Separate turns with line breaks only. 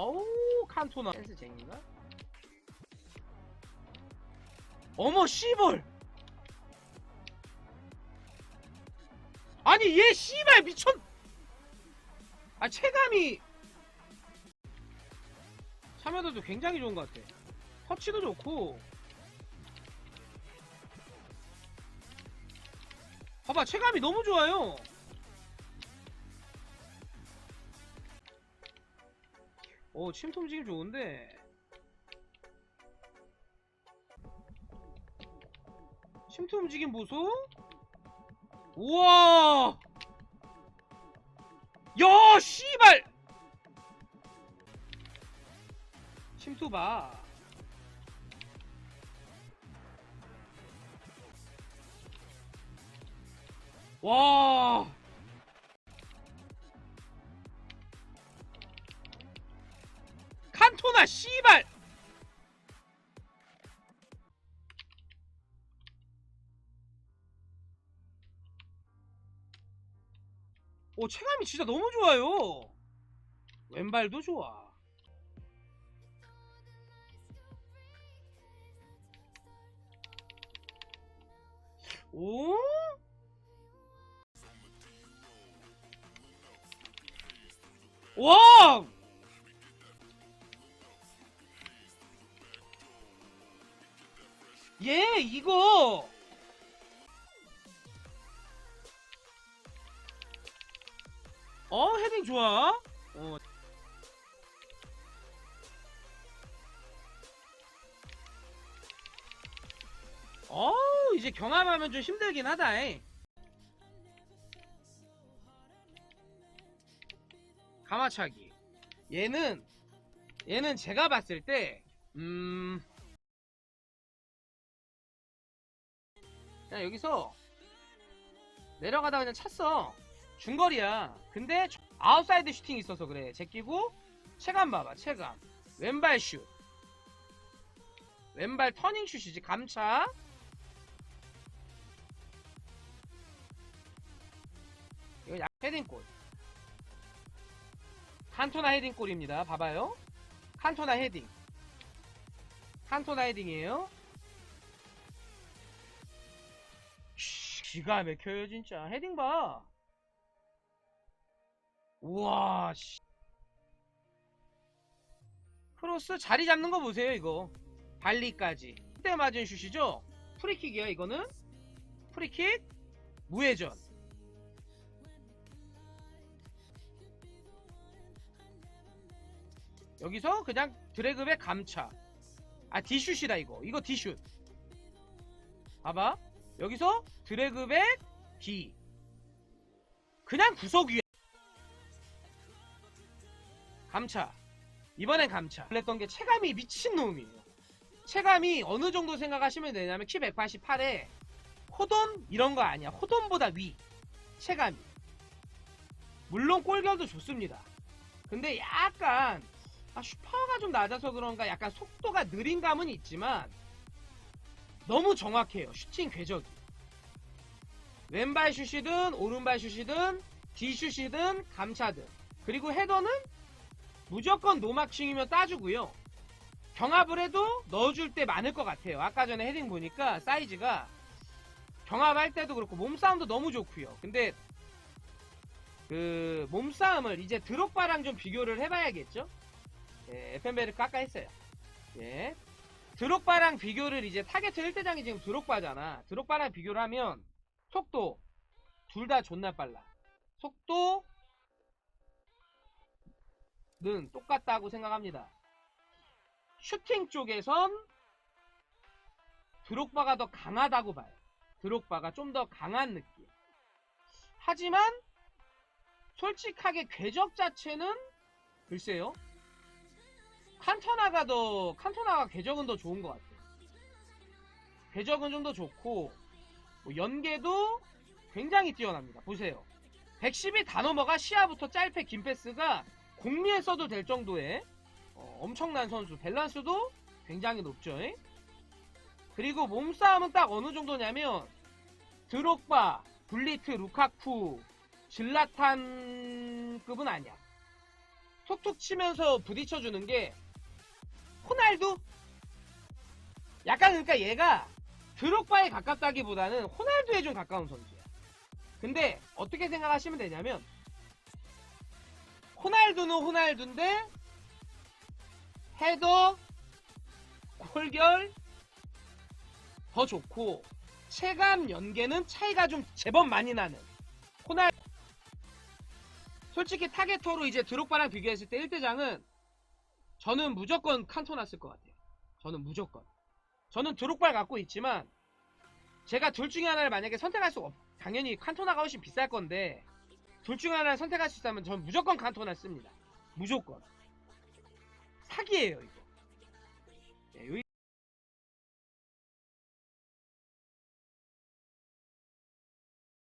어우 칸토나. 센스 쟁인가? 어머 씨벌 아니 얘 씨발 미쳤 아 체감이 참여도도 굉장히 좋은 것 같아. 터치도 좋고. 봐봐 체감이 너무 좋아요 오 침투 움직임 좋은데 침투 움직임 보소? 우와 야 씨발 침투 봐 와. 칸토나 씨발. 오 체감이 진짜 너무 좋아요. 왼발도 좋아. 오? 와! 얘 이거 어 헤딩 좋아 어. 어 이제 경험하면 좀 힘들긴 하다 잉. 가마차기 얘는 얘는 제가 봤을 때 음. 그냥 여기서 내려가다 그냥 찼어. 중거리야. 근데 아웃사이드 슈팅이 있어서 그래. 제끼고 체감 봐봐. 체감. 왼발 슛. 왼발 터닝 슛이지. 감차. 약 헤딩골. 칸토나 헤딩골입니다. 봐봐요. 칸토나 헤딩. 칸토나 헤딩이에요. 기가 막혀요 진짜. 헤딩 봐. 우와 씨. 크로스 자리 잡는 거 보세요 이거. 발리까지. 때 맞은 슛이죠? 프리킥이야 이거는. 프리킥 무회전. 여기서 그냥 드래그백 감차. 아 디슛이다 이거. 이거 디슛. 봐봐. 여기서 드래그백 D. 그냥 구석 위에. 감차. 이번엔 감차. 그랬던 게 체감이 미친놈이에요. 체감이 어느 정도 생각하시면 되냐면 키 188에 호돈 이런 거 아니야. 호돈보다 위. 체감이. 물론 골결도 좋습니다. 근데 약간 아, 슈퍼가 좀 낮아서 그런가 약간 속도가 느린 감은 있지만 너무 정확해요. 슈팅 궤적이. 왼발 슛이든 오른발 슛이든 뒤슛이든 감차든 그리고 헤더는 무조건 노마킹이면 따주고요. 경합을 해도 넣어줄 때 많을 것 같아요. 아까 전에 헤딩 보니까 사이즈가 경합할 때도 그렇고 몸싸움도 너무 좋고요. 근데 그 몸싸움을 이제 드록바랑 좀 비교를 해봐야겠죠? 예, 에펜베르크 아까 했어요. 예. 드록바랑 비교를 이제 타겟트 1대장이 지금 드록바잖아. 드록바랑 비교를 하면 속도 둘 다 존나 빨라. 속도는 똑같다고 생각합니다. 슈팅 쪽에선 드록바가 더 강하다고 봐요. 드록바가 좀 더 강한 느낌. 하지만 솔직하게 궤적 자체는 글쎄요. 칸토나가 더 칸토나가 궤적은 더 좋은 것 같아요. 궤적은 좀 더 좋고 뭐 연계도 굉장히 뛰어납니다. 보세요. 110이 다 넘어가 시야부터 짧게 긴 패스가 공리에 써도 될 정도의 어, 엄청난 선수. 밸런스도 굉장히 높죠. 에? 그리고 몸싸움은 딱 어느 정도냐면 드록바, 블리트, 루카쿠, 질라탄급은 아니야. 톡톡 치면서 부딪혀주는 게 호날두? 약간 그러니까 얘가 드록바에 가깝다기보다는 호날두에 좀 가까운 선수야. 근데 어떻게 생각하시면 되냐면 호날두는 호날두인데 헤더 골결 더 좋고 체감 연계는 차이가 좀 제법 많이 나는 호날 솔직히 타겟터로 이제 드록바랑 비교했을 때 1대장은 저는 무조건 칸토나 쓸 것 같아요. 저는 무조건. 저는 드록바를 갖고 있지만 제가 둘 중에 하나를 만약에 선택할 수 없, 당연히 칸토나가 훨씬 비쌀 건데 둘 중에 하나를 선택할 수 있다면 저는 무조건 칸토나 씁니다. 무조건. 사기예요, 이거.